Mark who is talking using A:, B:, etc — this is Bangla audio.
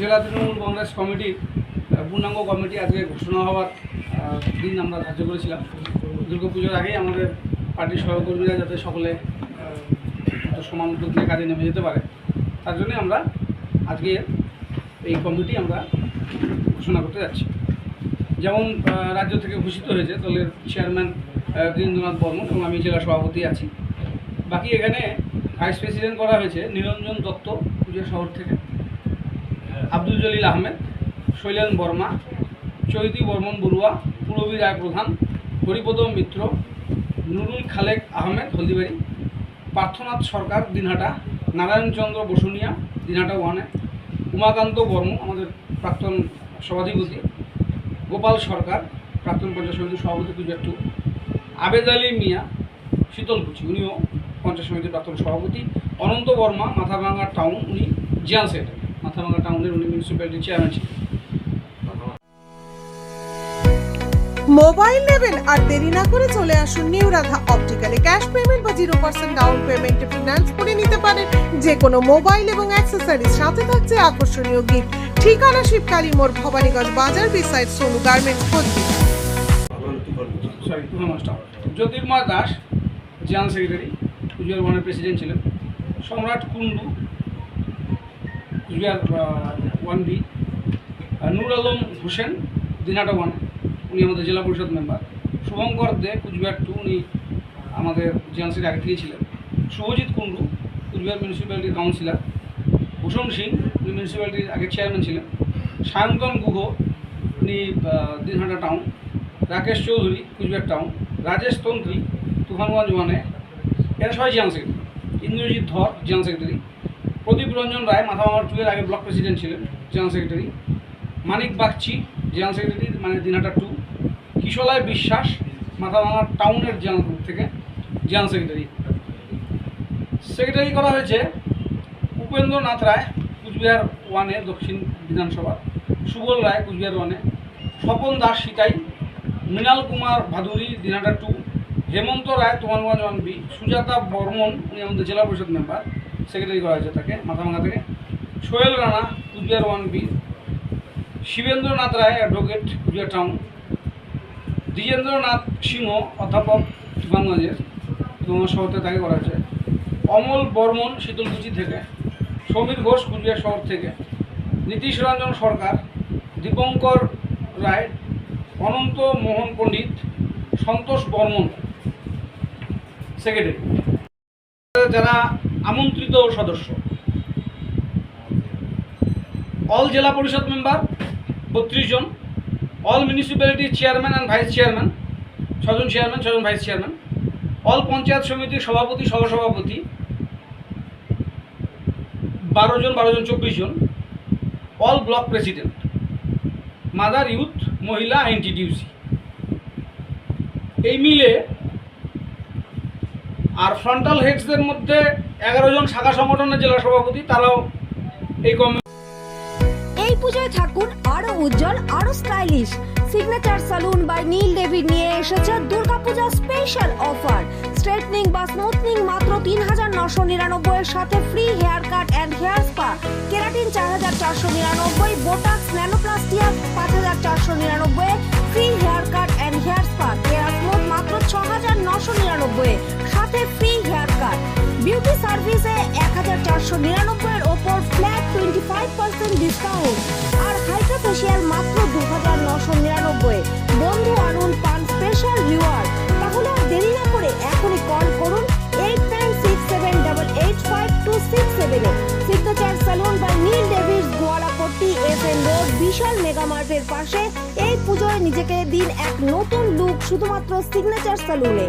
A: জেলা তৃণমূল কংগ্রেস কমিটির পূর্ণাঙ্গ কমিটি আজকে ঘোষণা হওয়ার দিন আমরা ধার্য করেছিলাম। দুর্গাপুজোর আগেই আমাদের পার্টির সহকর্মীরা যাতে সকলে সমান উদ্যোগ নিয়ে কাজে নেমে যেতে পারে, তার জন্যই আমরা আজকে এই কমিটি আমরা ঘোষণা করতে যাচ্ছি। যেমন রাজ্য থেকে ঘোষিত হয়েছে, দলের চেয়ারম্যান গিরীন্দ্রনাথ বর্মন, এবং আমি জেলা সভাপতি আছি। বাকি এখানে ভাইস প্রেসিডেন্ট করা হয়েছে, নিরঞ্জন দত্ত পুজো শহর থেকে। আব্দুল জলিল আহমেদ, শৈলেন বর্মা, চৈতি বর্মন বড়ুয়া পুরবী রায় প্রধান হরিপদ মিত্র, নুরুল খালেক আহমেদ হলদিবাড়ি, পার্থনাথ সরকার দিনহাটা, নারায়ণচন্দ্র বসুনিয়া দিনহাটা ওয়ানে, উমাকান্ত বর্ম আমাদের প্রাক্তন সভাধিপতি, গোপাল সরকার প্রাক্তন পঞ্চায়েত সমিতির সভাপতি টু, আবেদ আলী মিয়া শীতলকুচি, উনিও পঞ্চায়েত সমিতির প্রাক্তন সভাপতি, অনন্ত বর্মা মাথাভাঙ্গা টাউন, উনি জিয়ান সেক্রেটারি। মাথাভাঙ্গা টাউনের উনি মিউনিসিপ্যালিটির চেয়ারম্যান ছিলেন।
B: মোবাইল নেবেন আর দেরি না করে চলে আসুন নিউ রাধা অপটিক্যালে ক্যাশ পেমেন্ট বা জিরো পার্সেন্ট ডাউন পেমেন্টে ফিনান্স করে নিতে পারেন। যে কোনো মোবাইল এবং অ্যাক্সেসরিজ সাথে থাকছে আকর্ষণীয় গিফট ঠিকানা শিবকালী মোড় ভবানীগঞ্জ বাজার beside Sonu garments
A: master Jyotirmoy Das জিয়ান সেক্রেটারি ওয়ানের প্রেসিডেন্ট ছিলেন। Samrat Kundu Coochbehar one B Nur Alam Hossain Dinhata one উনি আমাদের জেলা পরিষদ মেম্বার শুভঙ্কর দে, কুচবিহার টু উনি আমাদের জিয়ান আগে থেকেই ছিলেন। শুভজিৎ কুন্ডু, কুচবিহার মিউনিসিপ্যালিটির কাউন্সিলর ভূষণ সিং, উনি মিউনিসিপ্যালিটির আগে চেয়ারম্যান ছিলেন। সায়ন্তন গুহ, উনি দিনহাটা টাউন রাকেশ চৌধুরী, কুচবিহার টাউন রাজেশ তন্ত্রী, তুফানগঞ্জ ওয়ানে এরা সবাই জিয়ান সেক্রেটারি ইন্দ্রজিৎ ধর জিয়ান সেক্রেটারি প্রদীপ রঞ্জন রায় মাথাভাঙার টু এর আগে ব্লক প্রেসিডেন্ট ছিলেন জিয়ান সেক্রেটারি। মানিক বাগচি জিয়ান সেক্রেটারি মানে দিনহাটা টু। কিশোলায় বিশ্বাস মাথাভাঙার টাউনের জিয়ান থেকে জিয়ান সেক্রেটারি। সেক্রেটারি করা হয়েছে উপেন্দ্রনাথ রায়, কুচবিহার ওয়ানে, দক্ষিণ বিধানসভা সুবল রায়, কুচবিহার ওয়ানে। Swapan Das Sitai, Mrinal Kumar Bhaduri, Dinhata two. Hemanta Roy Tufanganj one B. Sujata Barman, উনি আমাদের জেলা পরিষদ মেম্বার। সেক্রেটারি করা হয়েছে তাকে, মাথাভাঙা থেকে। Sohel Rana, Coochbehar one B. Shibendranath Roy advocate Coochbehar town Dwijendranath Singha, অধ্যাপক তুফানগঞ্জের তুমার শহর থেকে তাকে করা হয়েছে। অমল বর্মন, শীতলকুচি থেকে। সমীর ঘোষ, কুচবিহার শহর থেকে। নীতিশ রঞ্জন সরকার। দীপঙ্কর রায়, অনন্ত মোহন পণ্ডিত, সন্তোষ বর্মন সেক্রেটারি যারা আমন্ত্রিত সদস্য। অল জেলা পরিষদ মেম্বার বত্রিশ জন। All municipality chairman and vice chairman ছজন চেয়ারম্যান ছজন ভাইস চেয়ারম্যান অল পঞ্চায়েত সমিতির সভাপতি, সহসভাপতি। বারো জন বারো জন, চব্বিশ জন। All block president mother youth মহিলা এনটিডিউসি এই মিলে আর ফ্রন্টাল হেডসদের মধ্যে এগারো জন শাখা সংগঠনের জেলা সভাপতি, তারাও এই কমিটি
C: এই পুজোয় থাকুন আরও উজ্জ্বল, আরও stylish signature salon by Neel David নিয়ে এসেছে দুর্গাপূজা স্পেশাল অফার স্ট্রেটনিং বা স্মুথনিং মাত্র তিন হাজার নশো নিরানব্বই এর সাথে free haircut and hair spa keratin চার হাজার চারশো নিরানব্বই বোটাক্স ন্যানোপ্লাস্টিয়া পাঁচ হাজার চারশো নিরানব্বই ডিসকাউন্ট। আর হাইড্রা ফেসিয়াল মাত্র দু হাজার নশো নিরানব্বই। বন্ধু আনুন পান স্পেশাল রিওয়ার্ড তাহলে আর দেরি না করে এখনই কল করুন eight nine six seven double eight five two six সেভেনে সিগনেচার সালুন বা Neil Davis Goalapatti F N road বিশাল মেগা মার্টের পাশে এই পুজোয় নিজেকে দিন এক নতুন লুক শুধুমাত্র সিগনেচার সালুনে